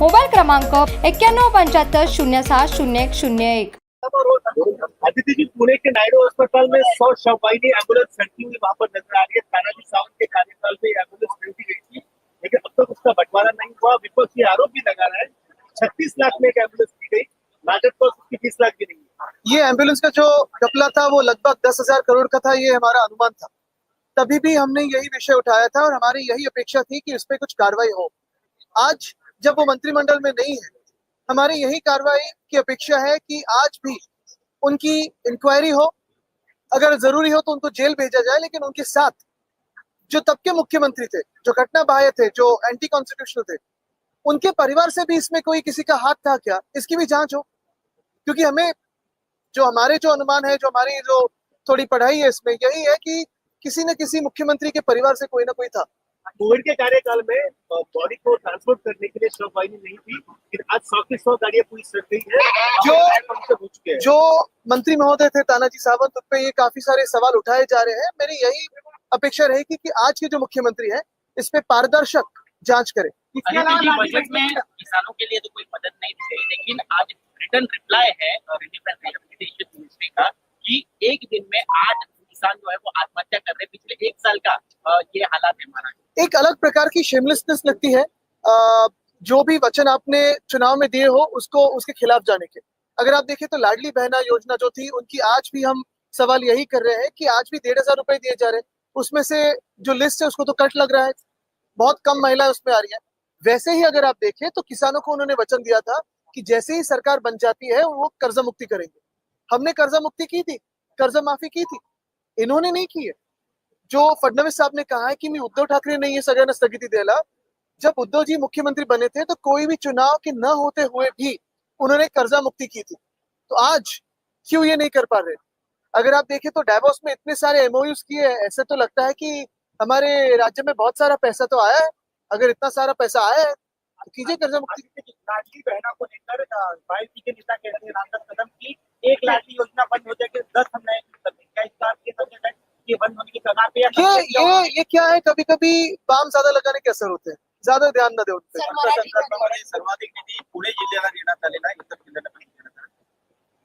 Mobile क्रमांक एक्क्याण्णव पंच्याहत्तर शून्य सहा शून्य एक शून्य एक. आदित्य जी पुणे के नायडू अस्पताल में सौ शववाहिनी एंबुलेंस चलती हुई वहाँ पर नज़र आ रही है। तानाजी सावंत के कार्यकाल में एंबुलेंस खरीदी गई थी लेकिन अब तक उसका बंटवारा नहीं हुआ। विपक्ष ये आरोप भी लगा रहा है छत्तीस लाख में एक एंबुलेंस की गई लागत पर उसकी बीस लाख की नहीं ये एंबुलेंस का जो घपला था वो लगभग दस हज़ार करोड़ का था ये हमारा अनुमान था। तभी भी हमने यही विषय उठाया था और हमारी यही अपेक्षा थी कि इस पे कुछ कार्रवाई हो। आज जब वो मंत्रिमंडल में नहीं है, हमारी यही कार्रवाई की अपेक्षा है कि आज भी उनकी इंक्वायरी हो। अगर ज़रूरी हो तो उनको जेल भेजा जाए, लेकिन उनके साथ जो तब के मुख्यमंत्री थे, जो घटना बाह्य थे, जो एंटी कॉन्स्टिट्यूशनल थे, उनके परिवार से भी इसमें कोई किसी का हाथ था क्या? इसकी भी जाँच हो। क्योंकि हमें जो हमारे जो अनुमान है, जो हमारी जो थोड़ी पढ़ाई है, इसमें यही है कि किसी न किसी मुख्यमंत्री के परिवार से कोई ना कोई था। कोविड के कार्यकाल में बॉडी को ट्रांसपोर्ट करने के लिए शववाहिनी नहीं थी लेकिन आज सौ की सौ गाड़ियाँ पूरी चल रही है। जो- प्लेटफॉर्म से हो चुके जो मंत्री महोदय थे तानाजी सावंत उन पे ये काफ़ी सारे सवाल उठाए जा रहे हैं। मेरी यही अपेक्षा रहेगी कि आज के जो मुख्यमंत्री है इस पे पारदर्शक जाँच करें। बजट में किसानों के लिए तो कोई मदद नहीं दी गई लेकिन आज रिटर्न रिप्लाई है का कि एक दिन में आठ किसान जो है वो आत्महत्या कर रहे हैं, पिछले एक साल का ये हालात है महाराज एक अलग प्रकार की शेमलेसनेस लगती है जो भी वचन आपने चुनाव में दिए हो, उसको, उसके खिलाफ जाने के। अगर आप देखें तो लाडली बहना योजना जो थी, उनकी आज भी हम सवाल यही कर रहे हैं कि आज भी डेढ़ हज़ार रुपए दिए जा रहे हैं। उसमें से जो लिस्ट है, उसको तो कट लग रहा है। बहुत कम महिलाएँ उसमें आ रही है। वैसे ही अगर आप देखें तो किसानों को उन्होंने वचन दिया था कि जैसे ही सरकार बन जाती है, वो कर्जा मुक्ति करेंगे। हमने कर्जा मुक्ति की थी कर्जा माफ़ी की थी। इन्होंने नहीं की है। जो फडणवीस साहब ने कहा है कि मी उद्धव ठाकरे नहीं है सगळ्यांना स्थगिती द्यायला जब उद्धव जी मुख्यमंत्री बने थे तो कोई भी चुनाव के न होते हुए भी उन्होंने कर्जा मुक्ति की थी। तो आज क्यों ये नहीं कर पा रहे? अगर आप देखें तो डैवोस में इतने सारे एमओयूज किए हैं, ऐसे तो लगता है कि हमारे राज्य में बहुत सारा पैसा तो आया है। अगर इतना सारा पैसा आया है तो कीजिए कर्जा मुक्ति। लाडली बहना को लेकर के नेता कहते हैं, रामदास कदम की एक लाडली योजना बंद हो जाएगी, दस हम नए कि ये बंद होने की कगार पे? ये ये ये क्या है कभी कभी बाम ज्यादा लगाने के असर होते हैं ज्यादा ध्यान न दे उन पे आपल्या संकल्पामध्ये सर्वाधिक निधी पुणे जिल्ह्याला देण्यात आलेला आहे इतर जिल्ह्यांना नाही देण्यात आलेला.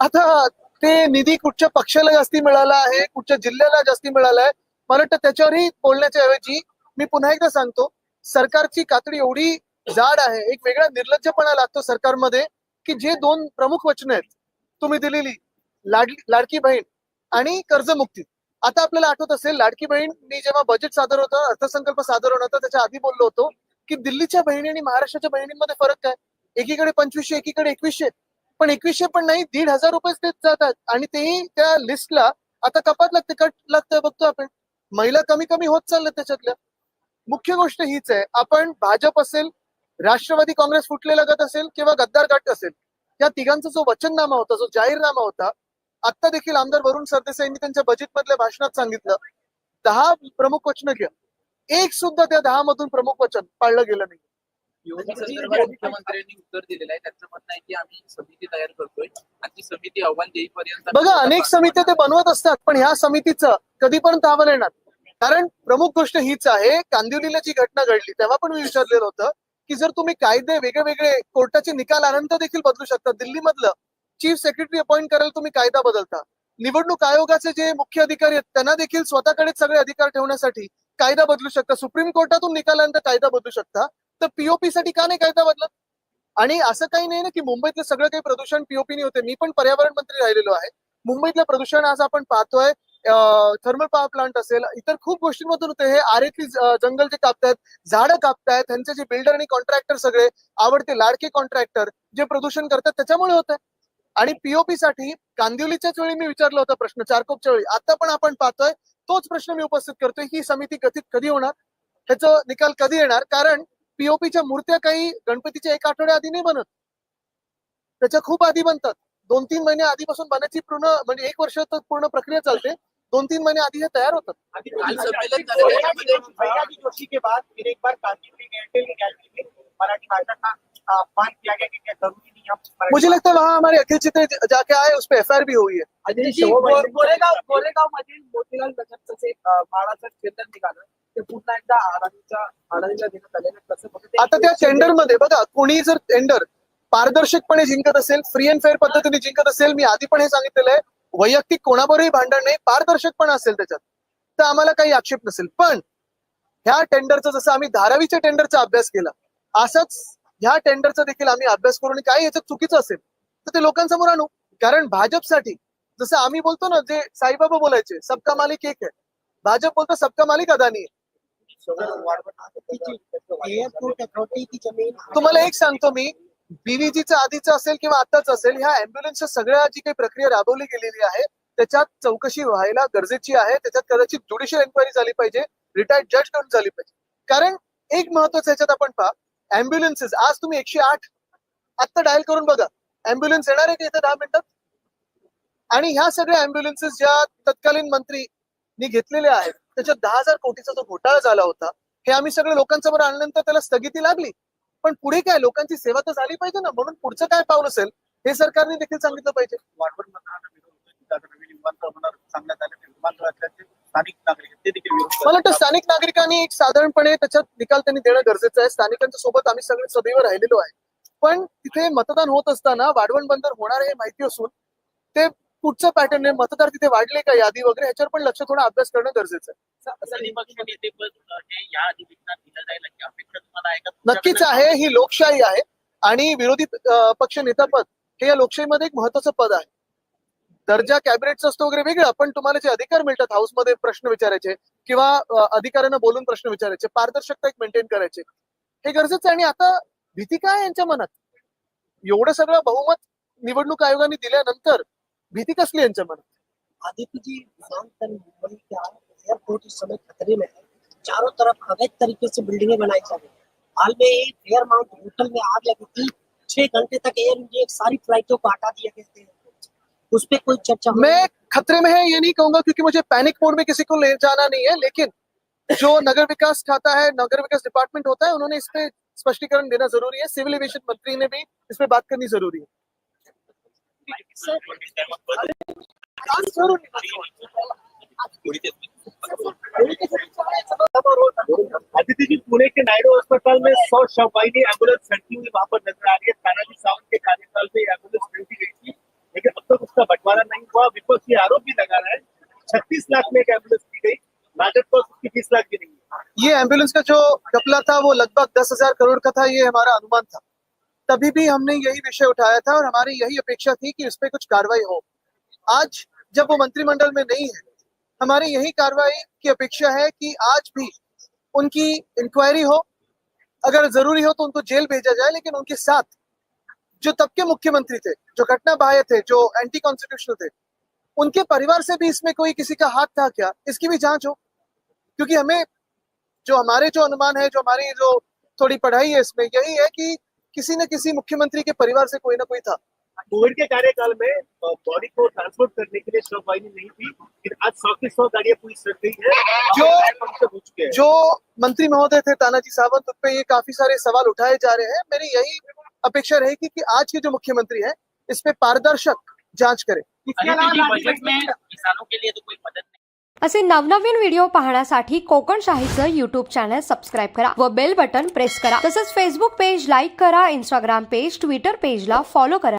आता ते निधी कुठच्या पक्षाला जास्ती मिळाला आहे कुठच्या जिल्ह्याला जास्ती मिळाला आहे मला वाटतं त्याच्यावरही बोलण्याच्या ऐवजी मी पुन्हा एकदा सांगतो सरकारची कातडी एवढी जाड आहे एक वेगळा निर्लज्जपणा लागतो सरकारमध्ये की जे दोन प्रमुख वचनं आहेत तुम्ही दिलेली लाडली लाडकी बहीण आणि कर्जमुक्ती आता आपल्याला आठवत असेल लाडकी बहीण मी जेव्हा बजेट सादर होतं अर्थसंकल्प सादर होणार होता त्याच्या आधी बोललो होतो की दिल्लीच्या बहिणी आणि महाराष्ट्राच्या बहिणींमध्ये फरक काय? एकीकडे पंचवीसशे एकीकडे एकवीसशे. पण एकवीसशे पण नाही दीड हजार रुपये देत जातात. आणि तेही त्या लिस्टला आता कपात लागते कट लागतं बघतो आपण. महिला कमी कमी होत चालल्या त्याच्यातल्या. मुख्य गोष्ट हीच आहे आपण भाजप असेल राष्ट्रवादी काँग्रेस फुटलेला गट असेल किंवा गद्दार गट असेल या तिघांचा जो वचननामा होता जो जाहीरनामा होता आता देखील आमदार वरुण सरदेसाई यांनी त्यांच्या बजेट मधल्या भाषणात सांगितलं. दहा प्रमुख वचनं घ्या. एक सुद्धा त्या दहा मधून प्रमुख वचन पाळलं गेलं नाही. मुख्यमंत्र्यांनी उत्तर दिलेलं आहे. त्यांचं म्हणणं आहे की आम्ही समिती तयार करतोय आणि ती समिती अहवाल देईपर्यंत बघा अनेक समित्या ते बनवत असतात पण ह्या समितीचं कधीपर्यंत अहवाल येणार? कारण प्रमुख गोष्ट हीच आहे कांदिवलीला जी घटना घडली तेव्हा पण मी विचारलेलं होतं की जर तुम्ही कायदे वेगळे वेगळे कोर्टाचे निकाल आल्यानंतर देखील बदलू शकता दिल्लीमधलं चीफ सेक्रेटरी अपॉइंट करायला तुम्ही कायदा बदलता. निवडणूक आयोगाचे जे मुख्य अधिकारी आहेत त्यांना देखील स्वतःकडेच सगळे अधिकार ठेवण्यासाठी कायदा बदलू शकता. सुप्रीम कोर्टातून निकालानंतर कायदा बदलू शकता. तर पीओपी साठी का नाही कायदा बदलत? आणि असं काही नाही ना की मुंबईतलं सगळं काही प्रदूषण पीओपीने होते. मी पण पर्यावरण मंत्री राहिलेलो आहे. मुंबईतलं प्रदूषण आज आपण पाहतोय. थर्मल पॉवर प्लांट असेल इतर खूप गोष्टींमधून होते. हे आरेतली जंगल जे कापतायत झाडं कापतायत त्यांचे जे बिल्डर आणि कॉन्ट्रॅक्टर सगळे आवडते लाडके कॉन्ट्रॅक्टर जे प्रदूषण करतात त्याच्यामुळे होत आणि पीओपी साठी कांदिवलीच्याच वेळी मी विचारला होता प्रश्न चारकोपच्या वेळी. आता पण आपण पाहतोय तोच प्रश्न मी उपस्थित करतोय. ही समिती कथित कधी होणार? ह्याचं निकाल कधी येणार? कारण पीओपीच्या मूर्त्या काही गणपतीच्या एक आठवड्या आधी नाही बनत. त्याच्या खूप आधी बनतात. दोन तीन महिने आधीपासून बनायची पूर्ण म्हणजे एक वर्ष तर पूर्ण प्रक्रिया चालते. दोन तीन महिने आधी हे तयार होतात काल संमेलन झालं. भैयाजी जोशी के बाद फिर एक बार कांचीपुरी एयरटेल की गैलरी में मराठी भाषा का अ, अपमान किया गया कि क्या जरूरी नहीं हम मराठी मुझे लगता है वहाँ हमारे अखिल चित्र जाके आए उस पर एफ भी हुई है। अजय जी, शव गो- गोरेगाव गोरेगाव मधील मोतीलाल नगरचं जे अ, माळाचं टेंडर निघालं ते पुन्हा एकदा अडाणीच्या अडाणीला देण्यात आलेलं कसं बघा ते- आता त्या टेंडरमध्ये बघा कोणी जर टेंडर पारदर्शकपणे जिंकत असेल फ्री अँड फेअर पद्धतीने जिंकत असेल मी आधी पण हे सांगितलेलं आहे वैयक्तिक कोणाबरोबरही भांडण नाही पारदर्शकपणा असेल त्याच्यात तर आम्हाला काही आक्षेप नसेल. पण ह्या टेंडरचा जसं आम्ही धारावीच्या टेंडरचा अभ्यास केला असाच ह्या टेंडरचा देखील आम्ही अभ्यास करून काय याचं चुकीचं असेल तर ते लोकांसमोर आणू. कारण भाजपसाठी जसं आम्ही बोलतो ना जे साईबाबा बोलायचे सबका मालिक एक आहे. भाजप बोलतो सबका मालिक अदानी तुम्हाला एक सांगतो मी बीव्हीजीचं आधीच असेल किंवा आताच असेल ह्या अँब्युलन्सच्या सगळ्या जी काही प्रक्रिया राबवली गेलेली आहे त्याच्यात चौकशी व्हायला गरजेची आहे. त्याच्यात कदाचित ज्युडिशियल एन्क्वायरी झाली पाहिजे रिटायर्ड जज करून झाली पाहिजे. कारण एक महत्वाचं ह्याच्यात आपण पहा अँब्युलन्सेस आज तुम्ही एकशे आठ आत्ता डायल करून बघा. अँब्युलन्स येणार आहे का इथे दहा मिनिटात आणि ह्या सगळ्या अँब्युलन्सेस ज्या तत्कालीन मंत्रीनी घेतलेल्या आहेत त्याच्यात दहा हजार कोटीचा जो घोटाळा झाला होता हे आम्ही सगळे लोकांसमोर आणल्यानंतर त्याला स्थगिती लागली. पण पुढे काय? लोकांची सेवा तर झाली पाहिजे ना. म्हणून पुढचं काय पाऊल असेल हे सरकारने देखील सांगितलं पाहिजे. स्थानिक नागरिक आहेत, ते देखील विरोध करतात. मला वाटतं स्थानिक नागरिकांनी एक साधारणपणे त्याच्यात निकाल त्यांनी देणं गरजेचं आहे. स्थानिकांच्या सोबत आम्ही सगळे सदैव राहिलेलो आहे. पण तिथे मतदान होत असताना वाढवण बंदर होणार आहे हे माहिती असून ते कुठचं पॅटर्न आहे. मतदार तिथे वाढले का यादी वगैरे ह्याच्यावर पण लक्ष थोडा अभ्यास करणं गरजेचं आहे. विरोधी पक्ष नेतेपद अ, हे या अधिवेशनात दिलं जाईल अशी अपेक्षा तुम्हाला आहे का नक्कीच आहे. ही लोकशाही आहे. आणि विरोधी अं, पक्ष नेतापद हे या लोकशाहीमध्ये एक महत्वाचं पद आहे. दर्जा कॅबिनेटचा असतो वगैरे वेगळा पण तुम्हाला जे अधिकार मिळतात हाऊसमध्ये प्रश्न विचारायचे किंवा अधिकाऱ्यांना बोलून प्रश्न विचारायचे पारदर्शकता एक मेंटेन करायचे हे गरजेचं आहे. आणि आता भीती काय यांच्या मनात? एवढं सगळं बहुमत निवडणूक आयोगाने दिल्यानंतर भीती कसली यांच्या मनात? आदित्य जी मुंबई का एयरपोर्ट इस समय खतरे में है चारों तरफ अवैध तरीके से बिल्डिंगें बनाई जा रही हाल में एक एयर माउंट होटल में आग लगी थी. छह घंटे तक एयर इंडिया सारी फ्लाइटों को हटा दिया गया थे. उस पर कोई चर्चा मैं खतरे में है ये नहीं कहूँगा क्योंकि मुझे पैनिक मोड में किसी को ले जाना नहीं है लेकिन जो नगर विकास खाता है नगर विकास डिपार्टमेंट होता है उन्होंने इस पे स्पष्टीकरण देना ज़रूरी है। सिविल एविएशन मंत्री ने भी इस पे बात करनी ज़रूरी है। आदित्य जी पुणे के नायडू अस्पताल में सौ शववाहिनी एंबुलेंस सड़ती हुई वहाँ पर नज़र आ रही है। तानाजी सावंत के कार्यकाल में ये एंबुलेंस खरीदी गई थी लेकिन अब तक उसका बंटवारा नहीं हुआ। विपक्ष ये आरोप भी लगा रहा है। छत्तीस लाख में एक एंबुलेंस की गई। लागत पर उसकी बीस लाख की नहीं ये एंबुलेंस का जो घपला था, वो लगभग दस हज़ार करोड़ का था। ये हमारा अनुमान था। तभी भी हमने यही विषय उठाया था और हमारी यही अपेक्षा थी कि इस पे कुछ कार्रवाई हो। आज जब वो मंत्रिमंडल में नहीं है, हमारी यही कार्रवाई की अपेक्षा है कि आज भी उनकी इंक्वायरी हो। अगर ज़रूरी हो तो उनको जेल भेजा जाए, लेकिन उनके साथ जो तब के मुख्यमंत्री थे जो घटना बाह्य थे जो एंटी कॉन्स्टिट्यूशनल थे उनके परिवार से भी इसमें कोई किसी का हाथ था क्या? इसकी भी जाँच हो। क्योंकि हमें जो हमारे जो अनुमान है जो हमारी जो थोड़ी पढ़ाई है इसमें यही है कि किसी न किसी मुख्यमंत्री के परिवार से कोई ना कोई था। कोविड के कार्यकाल में बॉडी को ट्रांसपोर्ट करने के लिए शववाहिनी नहीं थी लेकिन आज सौ की सौ गाड़ियाँ पूरी सड़ गई है। जो- जो मंत्री महोदय थे तानाजी सावंत उन पे ये काफ़ी सारे सवाल उठाए जा रहे हैं। मेरी यही अपेक्षा रहेगी कि आज के जो मुख्यमंत्री है इस पे पारदर्शक जाँच करें। बजट में किसानों के लिए तो कोई मदद नहीं। असे नवनवीन व्हिडिओ पाहण्यासाठी कोकणशाहीचं यूट्यूब चॅनल सबस्क्राईब करा व बेल बटन प्रेस करा. तसंच फेसबुक पेज लाईक करा इंस्टाग्राम पेज ट्विटर पेजला फॉलो करा.